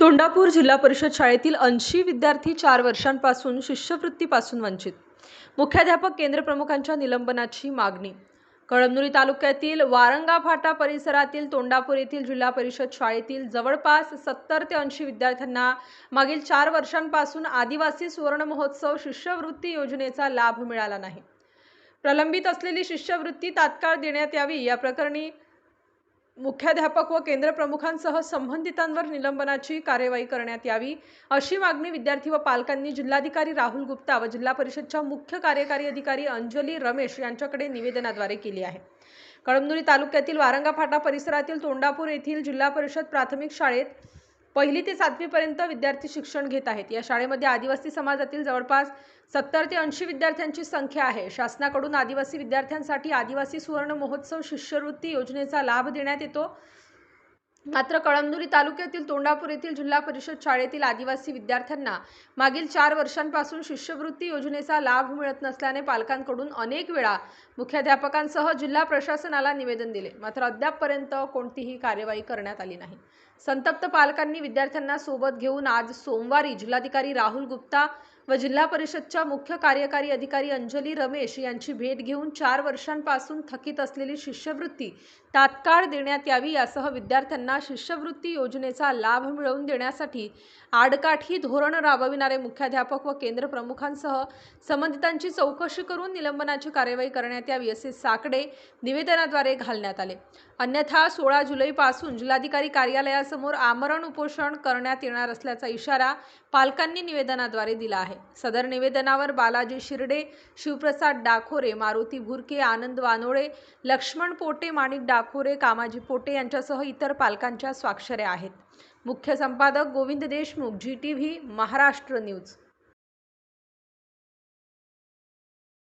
तोंडापूर जिल्हा परिषद शाळेतील ऐंशी विद्यार्थी चार वर्षांपासून शिष्यवृत्तीपासून वंचित. मुख्याध्यापक केंद्रप्रमुखांच्या निलंबनाची मागणी. कळमनुरी तालुक्यातील वारंगा फाटा परिसरातील तोंडापूर येथील जिल्हा परिषद शाळेतील जवळपास सत्तर ते ऐंशी विद्यार्थ्यांना मागील चार वर्षांपासून आदिवासी सुवर्ण महोत्सव शिष्यवृत्ती योजनेचा लाभ मिळाला नाही. प्रलंबित असलेली शिष्यवृत्ती तात्काळ देण्यात यावी या प्रकरणी मुख्याध्यापक व केंद्रप्रमुखांसह संबंधितांवर निलंबनाची कार्यवाही करण्यात यावी अशी मागणी विद्यार्थी व पालकांनी जिल्हाधिकारी राहुल गुप्ता व जिल्हा परिषदच्या मुख्य कार्यकारी अधिकारी अंजली रमेश यांच्याकडे निवेदनाद्वारे केली आहे. कळमनुरी तालुक्यातील वारंगा फाटा परिसरातील तोंडापूर येथील जिल्हा परिषद प्राथमिक शाळेत पहिली ते सातवीपर्यंत विद्यार्थी शिक्षण घेत आहेत. या शाळेमध्ये आदिवासी समाजातील जवळपास सत्तर ते ऐंशी विद्यार्थ्यांची संख्या आहे. शासनाकडून आदिवासी विद्यार्थ्यांसाठी आदिवासी सुवर्ण महोत्सव शिष्यवृत्ती योजनेचा लाभ देण्यात येतो. मात्र कळमनुरी तालुक्यातील तोंडापूर येथील जिल्हा परिषद शाळेतील आदिवासी विद्यार्थ्यांना मागील चार वर्षांपासून शिष्यवृत्ती योजनेचा लाभ मिळत नसल्याने पालकांकडून अनेक वेळा मुख्याध्यापकांसह जिल्हा प्रशासनाला निवेदन दिले. मात्र अद्यापपर्यंत कोणतीही कार्यवाही करण्यात आली नाही. संतप्त पालकांनी विद्यार्थ्यांना सोबत घेऊन आज सोमवारी जिल्हाधिकारी राहुल गुप्ता व जिल्हा परिषदच्या मुख्य कार्यकारी अधिकारी अंजली रमेश यांची भेट घेऊन चार वर्षांपासून थकीत असलेली शिष्यवृत्ती तात्काळ देण्यात यावी यासह विद्यार्थ्यांना शिष्यवृत्ती योजनेचा लाभ मिळवून देण्यासाठी आडकाठी धोरण राबविणारे मुख्याध्यापक व केंद्र प्रमुखांसह संबंधितांची चौकशी करून निलंबनाची कार्यवाही करण्यात यावी असे साकडे निवेदनाद्वारे घालण्यात आले. अन्यथा सोळा जुलैपासून जिल्हाधिकारी कार्यालयासमोर आमरण उपोषण करण्यात येणार असल्याचा इशारा पालकांनी निवेदनाद्वारे दिला आहे. सदर निवेदनावर बालाजी शिर्डे शिवप्रसाद डाखोरे मारुती भुरके आनंद वानोळे लक्ष्मण पोटे माणिक डाखोरे कामाजी पोटे यांच्यासह इतर पालकांच्या स्वाक्षऱ्या आहेत. मुख्य संपादक Govind Deshmukh G T V Maharashtra news.